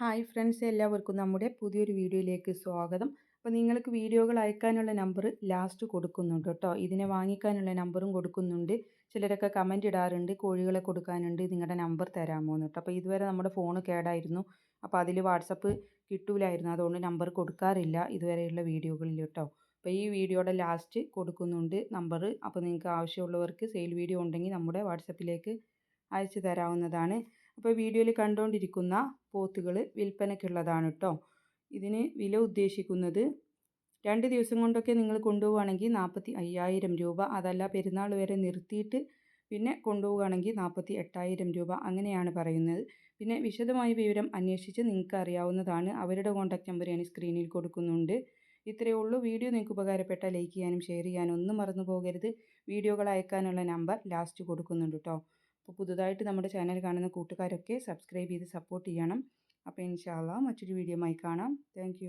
Hi friends എല്ലാവർക്കും നമ്മുടെ പുതിയൊരു വീഡിയോയിലേക്ക് സ്വാഗതം. അപ്പോൾ നിങ്ങൾക്ക് വീഡിയോകൾ അയക്കാനുള്ള നമ്പർ ലാസ്റ്റ് കൊടുക്കുന്നുണ്ട് കേട്ടോ. ഇതിനെ വാങ്ങിക്കാനുള്ള നമ്പറും കൊടുക്കുന്നുണ്ട്. ചിലരൊക്കെ കമന്റ് ഇടാറുണ്ട് കോഴികളെ കൊടുക്കാനുണ്ട് നിങ്ങളുടെ നമ്പർ തരാമോ കേട്ടോ. അപ്പോൾ ഇതുവരെ നമ്മുടെ ഫോൺ കേടായിരുന്നു. അപ്പോൾ അതിൽ വാട്സപ്പ് കിട്ടൂലായിരുന്നു. അതുകൊണ്ട് നമ്പർ കൊടുക്കാറില്ല ഇതുവരെയുള്ള വീഡിയോകളിൽ കേട്ടോ. അപ്പോൾ ഈ വീഡിയോയുടെ ലാസ്റ്റ് കൊടുക്കുന്നുണ്ട് നമ്പർ. അപ്പോൾ നിങ്ങൾക്ക് ആവശ്യമുള്ളവർക്ക് സെയിൽ വീഡിയോ ഉണ്ടെങ്കിൽ നമ്മുടെ വാട്സപ്പിലേക്ക് അയച്ചു തരാവുന്നതാണ്. അപ്പോൾ വീഡിയോയിൽ കണ്ടുകൊണ്ടിരിക്കുന്ന പോത്തുകൾ വിൽപ്പനയ്ക്കുള്ളതാണ് കേട്ടോ. ഇതിന് വില ഉദ്ദേശിക്കുന്നത് രണ്ട് ദിവസം കൊണ്ടൊക്കെ നിങ്ങൾ കൊണ്ടുപോവുകയാണെങ്കിൽ നാൽപ്പത്തി അയ്യായിരം രൂപ. അതല്ല പെരുന്നാൾ വരെ നിർത്തിയിട്ട് പിന്നെ കൊണ്ടുപോവുകയാണെങ്കിൽ നാൽപ്പത്തി എട്ടായിരം രൂപ. അങ്ങനെയാണ് പറയുന്നത്. പിന്നെ വിശദമായ വിവരം അന്വേഷിച്ച് നിങ്ങൾക്ക് അറിയാവുന്നതാണ്. അവരുടെ കോൺടാക്റ്റ് നമ്പർ ഞാൻ സ്ക്രീനിൽ കൊടുക്കുന്നുണ്ട്. ഇത്രയേ ഉള്ളൂ. വീഡിയോ നിങ്ങൾക്ക് ഉപകാരപ്പെട്ട ലൈക്ക് ചെയ്യാനും ഷെയർ ചെയ്യാനും ഒന്നും മറന്നു പോകരുത്. വീഡിയോകൾ അയക്കാനുള്ള നമ്പർ ലാസ്റ്റ് കൊടുക്കുന്നുണ്ട് കേട്ടോ. അപ്പോൾ പുതുതായിട്ട് നമ്മുടെ ചാനൽ കാണുന്ന കൂട്ടുകാരൊക്കെ സബ്സ്ക്രൈബ് ചെയ്ത് സപ്പോർട്ട് ചെയ്യണം. അപ്പോൾ ഇൻഷാല്ല മറ്റൊരു വീഡിയോ കാണാം. താങ്ക്